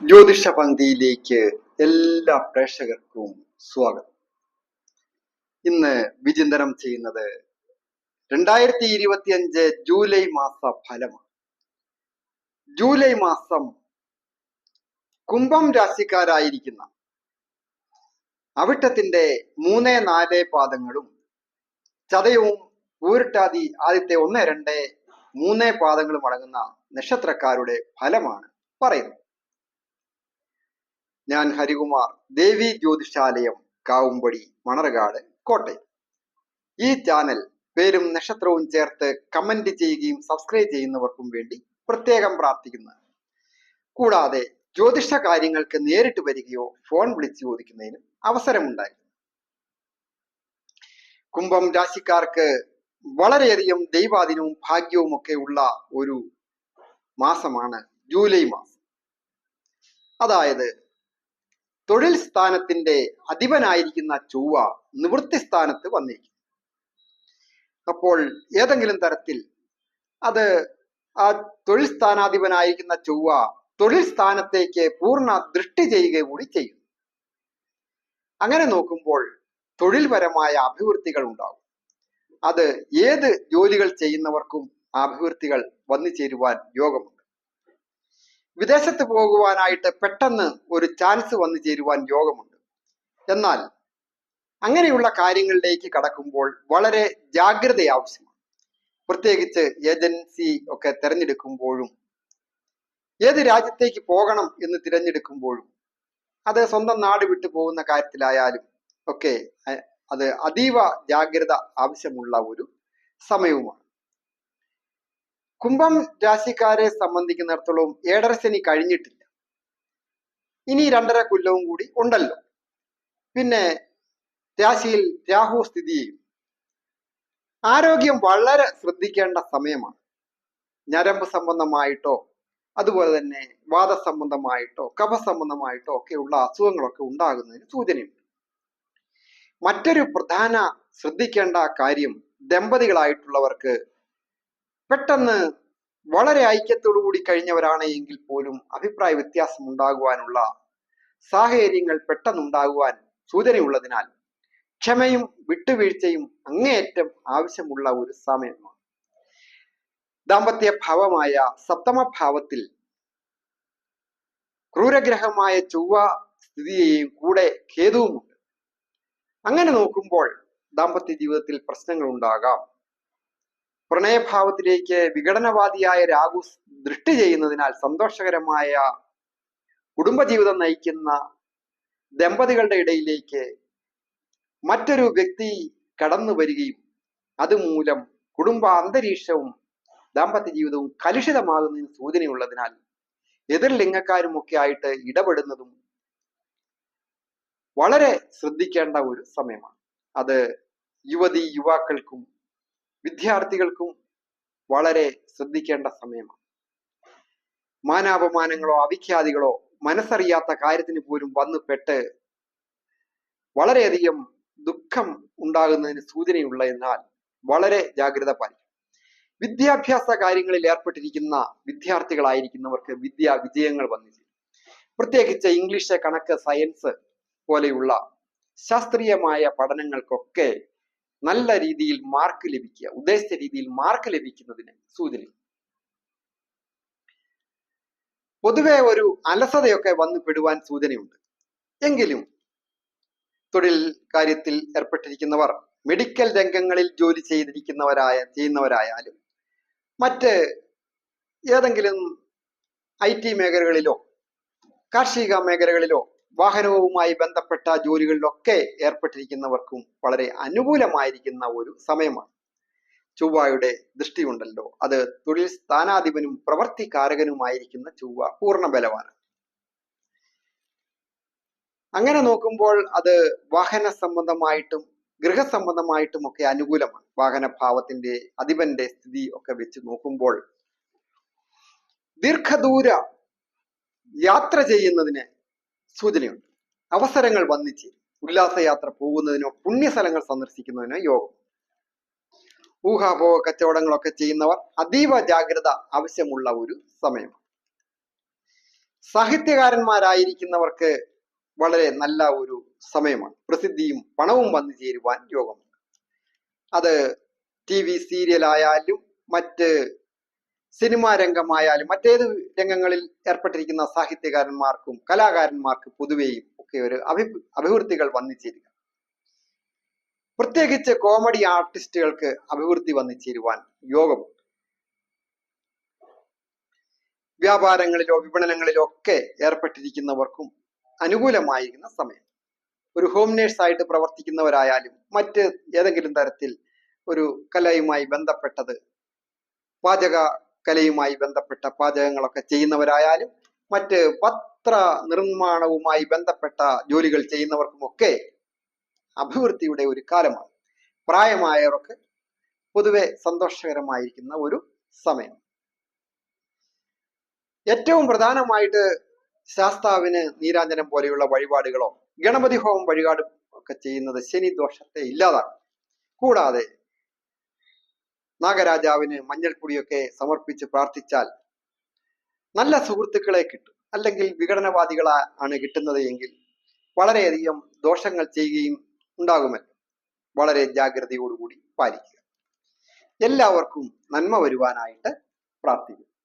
ജ്യോതിഷ പങ്ക്തിയിലേക്ക് എല്ലാ പ്രേക്ഷകർക്കും സ്വാഗതം. ഇന്ന് വിചിന്തനം ചെയ്യുന്നത് രണ്ടായിരത്തി ഇരുപത്തി അഞ്ച് ജൂലൈ മാസ ഫലമാണ്. ജൂലൈ മാസം കുംഭം രാശിക്കാരായിരിക്കുന്ന അവിട്ടത്തിന്റെ മൂന്ന് നാല് പാദങ്ങളും ചതയവും ഊരുട്ടാതി ആദ്യത്തെ ഒന്ന് രണ്ട് മൂന്ന് പാദങ്ങളും അടങ്ങുന്ന നക്ഷത്രക്കാരുടെ ഫലമാണ് പറയുന്നത്. ഞാൻ ഹരികുമാർ ദേവി ജ്യോതിഷാലയം കാവുംപടി മണർകാട് കോട്ടയം. ഈ ചാനൽ പേരും നക്ഷത്രവും ചേർത്ത് കമന്റ് ചെയ്യുകയും സബ്സ്ക്രൈബ് ചെയ്യുന്നവർക്കും വേണ്ടി പ്രത്യേകം പ്രാർത്ഥിക്കുന്നു. കൂടാതെ ജ്യോതിഷ കാര്യങ്ങൾക്ക് നേരിട്ട് വരികയോ ഫോൺ വിളിച്ചു ചോദിക്കുന്നതിനും അവസരമുണ്ടായിരുന്നു കുംഭം രാശിക്കാർക്ക് വളരെയധികം ദൈവാധീനവും ഭാഗ്യവും ഒക്കെ ഉള്ള ഒരു മാസമാണ് ജൂലൈ മാസം. അതായത് തൊഴിൽ സ്ഥാനത്തിന്റെ അധിപനായിരിക്കുന്ന ചൊവ്വ നിവൃത്തി സ്ഥാനത്ത് വന്നിരിക്കുന്നു. അപ്പോൾ ഏതെങ്കിലും തരത്തിൽ അത് ആ തൊഴിൽ സ്ഥാനാധിപനായിരിക്കുന്ന ചൊവ്വ തൊഴിൽ സ്ഥാനത്തേക്ക് പൂർണ ദൃഷ്ടി ചെയ്യുക കൂടി ചെയ്യും അങ്ങനെ നോക്കുമ്പോൾ തൊഴിൽപരമായ അഭിവൃദ്ധികൾ ഉണ്ടാകും. അത് ഏത് ജോലികൾ ചെയ്യുന്നവർക്കും അഭിവൃദ്ധികൾ വന്നു ചേരുവാൻ യോഗമുണ്ട്. വിദേശത്ത് പോകുവാനായിട്ട് പെട്ടെന്ന് ഒരു ചാൻസ് വന്നു ചേരുവാൻ യോഗമുണ്ട്. എന്നാൽ അങ്ങനെയുള്ള കാര്യങ്ങളിലേക്ക് കടക്കുമ്പോൾ വളരെ ജാഗ്രത ആവശ്യമാണ് പ്രത്യേകിച്ച് ഏജൻസി ഒക്കെ തിരഞ്ഞെടുക്കുമ്പോഴും ഏത് രാജ്യത്തേക്ക് പോകണം എന്ന് തിരഞ്ഞെടുക്കുമ്പോഴും അത് സ്വന്തം നാട് വിട്ടു പോകുന്ന കാര്യത്തിലായാലും ഒക്കെ അത് അതീവ ജാഗ്രത ആവശ്യമുള്ള ഒരു സമയവുമാണ്. കുംഭം രാശിക്കാരെ സംബന്ധിക്കുന്നിടത്തോളം ഏഴരശനി കഴിഞ്ഞിട്ടില്ല. ഇനി രണ്ടര കൊല്ലവും കൂടി ഉണ്ടല്ലോ. പിന്നെ രാശിയിൽ രാഹു സ്ഥിതി ചെയ്യും. ആരോഗ്യം വളരെ ശ്രദ്ധിക്കേണ്ട സമയമാണ്. ഞരമ്പ് സംബന്ധമായിട്ടോ അതുപോലെ തന്നെ വാദസംബന്ധമായിട്ടോ കഫസംബന്ധമായിട്ടോ ഒക്കെയുള്ള അസുഖങ്ങളൊക്കെ ഉണ്ടാകുന്നതിന് സൂചനയുണ്ട്. മറ്റൊരു പ്രധാന ശ്രദ്ധിക്കേണ്ട കാര്യം ദമ്പതികളായിട്ടുള്ളവർക്ക് പെട്ടെന്ന് വളരെ ഐക്യത്തോടു കൂടി കഴിഞ്ഞവരാണ് എങ്കിൽ പോലും അഭിപ്രായ വ്യത്യാസം ഉണ്ടാകുവാനുള്ള സാഹചര്യങ്ങൾ പെട്ടെന്നുണ്ടാകുവാൻ സൂചനയുള്ളതിനാൽ ക്ഷമയും വിട്ടുവീഴ്ചയും അങ്ങേയറ്റം ആവശ്യമുള്ള ഒരു സമയമാണ്. ദാമ്പത്യ ഭാവമായ സപ്തമ ഭാവത്തിൽ ക്രൂരഗ്രഹമായ ചൊവ്വ സ്ഥിതി കൂടെ ഖേദവുമുണ്ട് അങ്ങനെ നോക്കുമ്പോൾ ദാമ്പത്യ ജീവിതത്തിൽ പ്രശ്നങ്ങൾ ഉണ്ടാകാം. പ്രണയഭാവത്തിലേക്ക് വിഘടനവാദിയായ രാഹു ദൃഷ്ടി ചെയ്യുന്നതിനാൽ സന്തോഷകരമായ കുടുംബജീവിതം നയിക്കുന്ന ദമ്പതികളുടെ ഇടയിലേക്ക് മറ്റൊരു വ്യക്തി കടന്നു വരികയും അതുമൂലം കുടുംബ അന്തരീക്ഷവും ദാമ്പത്യ ജീവിതവും കലുഷിതമാകുന്നതിന് സൂചനയുള്ളതിനാൽ എതിർ ലിംഗക്കാരും ഒക്കെ ആയിട്ട് ഇടപെടുന്നതും വളരെ ശ്രദ്ധിക്കേണ്ട ഒരു സമയമാണ്. അത് യുവതി യുവാക്കൾക്കും വിദ്യാർത്ഥികൾക്കും വളരെ ശ്രദ്ധിക്കേണ്ട സമയമാണ്. മാനാപമാനങ്ങളോ അവിഖ്യാതികളോ മനസ്സറിയാത്ത കാര്യത്തിന് പോലും വന്നു പെട്ട് വളരെയധികം ദുഃഖം ഉണ്ടാകുന്നതിന് സൂചനയുള്ള എന്നാൽ വളരെ ജാഗ്രത പാലിക്കും വിദ്യാഭ്യാസ കാര്യങ്ങളിൽ ഏർപ്പെട്ടിരിക്കുന്ന വിദ്യാർത്ഥികളായിരിക്കുന്നവർക്ക് വിദ്യാ വിജയങ്ങൾ വന്നു ചേരും. പ്രത്യേകിച്ച് ഇംഗ്ലീഷ് കണക്ക് സയൻസ് പോലെയുള്ള ശാസ്ത്രീയമായ പഠനങ്ങൾക്കൊക്കെ നല്ല രീതിയിൽ മാർക്ക് ലഭിക്കുക ഉദ്ദേശിച്ച രീതിയിൽ മാർക്ക് ലഭിക്കുന്നതിന് സൂചന. പൊതുവെ ഒരു അലസതയൊക്കെ വന്നു പെടുവാൻ സൂചനയുണ്ട്. എങ്കിലും തൊഴിൽ കാര്യത്തിൽ ഏർപ്പെട്ടിരിക്കുന്നവർ മെഡിക്കൽ രംഗങ്ങളിൽ ജോലി ചെയ്തിരിക്കുന്നവരായ ചെയ്യുന്നവരായാലും മറ്റ് ഏതെങ്കിലും ഐ ടി മേഖലകളിലോ കാർഷിക മേഖലകളിലോ വാഹനവുമായി ബന്ധപ്പെട്ട ജോലികളിലൊക്കെ ഏർപ്പെട്ടിരിക്കുന്നവർക്കും വളരെ അനുകൂലമായിരിക്കുന്ന ഒരു സമയമാണ്. ചൊവ്വയുടെ ദൃഷ്ടിയുണ്ടല്ലോ. അത് തൊഴിൽ സ്ഥാനാധിപനും പ്രവർത്തികാരകനുമായിരിക്കുന്ന ചൊവ്വ പൂർണ അങ്ങനെ നോക്കുമ്പോൾ അത് വാഹന സംബന്ധമായിട്ടും ഗൃഹസംബന്ധമായിട്ടും ഒക്കെ അനുകൂലമാണ്. വാഹനഭാവത്തിന്റെ അധിപന്റെ സ്ഥിതി ഒക്കെ വെച്ച് നോക്കുമ്പോൾ ദീർഘദൂര യാത്ര ചെയ്യുന്നതിന് സൂചനയുണ്ട്. അവസരങ്ങൾ വന്നിച്ച് ഉല്ലാസയാത്ര പോകുന്നതിനോ പുണ്യസ്ഥലങ്ങൾ സന്ദർശിക്കുന്നതിനോ യോഗം. ഊഹാപോഹ കച്ചവടങ്ങളൊക്കെ ചെയ്യുന്നവർ അതീവ ജാഗ്രത ആവശ്യമുള്ള ഒരു സമയമാണ്. സാഹിത്യകാരന്മാരായിരിക്കുന്നവർക്ക് വളരെ നല്ല ഒരു സമയമാണ്. പ്രസിദ്ധിയും പണവും വന്നു ചേരുവാൻ യോഗമുണ്ട് അത് ടി വി സീരിയലായാലും മറ്റ് സിനിമാ രംഗമായാലും മറ്റേത് രംഗങ്ങളിൽ ഏർപ്പെട്ടിരിക്കുന്ന സാഹിത്യകാരന്മാർക്കും കലാകാരന്മാർക്കും പൊതുവെയും ഒക്കെ ഒരു അഭി അഭിവൃദ്ധികൾ വന്നിച്ചേരുക. ചേരുക പ്രത്യേകിച്ച് കോമഡി ആർട്ടിസ്റ്റുകൾക്ക് അഭിവൃദ്ധി വന്നിച്ചേരുവാൻ ചേരുവാൻ യോഗമുണ്ട്. വ്യാപാരങ്ങളിലോ വിപണനങ്ങളിലോ ഒക്കെ ഏർപ്പെട്ടിരിക്കുന്നവർക്കും അനുകൂലമായിരിക്കുന്ന സമയം. ഒരു ഹോം നേഴ്സ് ആയിട്ട് പ്രവർത്തിക്കുന്നവരായാലും മറ്റ് ഏതെങ്കിലും തരത്തിൽ ഒരു കലയുമായി ബന്ധപ്പെട്ടത് പാചക കലയുമായി ബന്ധപ്പെട്ട പാചകങ്ങളൊക്കെ ചെയ്യുന്നവരായാലും മറ്റ് പത്ര നിർമ്മാണവുമായി ബന്ധപ്പെട്ട ജോലികൾ ചെയ്യുന്നവർക്കുമൊക്കെ അഭിവൃദ്ധിയുടെ ഒരു കാലമാണ്. പ്രായമായവർക്ക് പൊതുവെ സന്തോഷകരമായിരിക്കുന്ന ഒരു സമയം. ഏറ്റവും പ്രധാനമായിട്ട് ശാസ്താവിന് നീരാഞ്ജനം പോലെയുള്ള വഴിപാടുകളോ ഗണപതി ഹോമം വഴിപാട് ഒക്കെ ചെയ്യുന്നത് ശനി ദോഷത്തെ ഇല്ലാതാക്കും. കൂടാതെ നാഗരാജാവിന് മഞ്ഞൾപ്പൊടിയൊക്കെ സമർപ്പിച്ച് പ്രാർത്ഥിച്ചാൽ നല്ല സുഹൃത്തുക്കളെ കിട്ടും. അല്ലെങ്കിൽ വിഘടനവാദികളാ ആണ് കിട്ടുന്നത് എങ്കിൽ വളരെയധികം ദോഷങ്ങൾ ചെയ്യുകയും ഉണ്ടാകുമല്ലോ. വളരെ ജാഗ്രതയോടുകൂടി പാലിക്കുക. എല്ലാവർക്കും നന്മ വരുവാനായിട്ട് പ്രാർത്ഥിക്കുന്നു.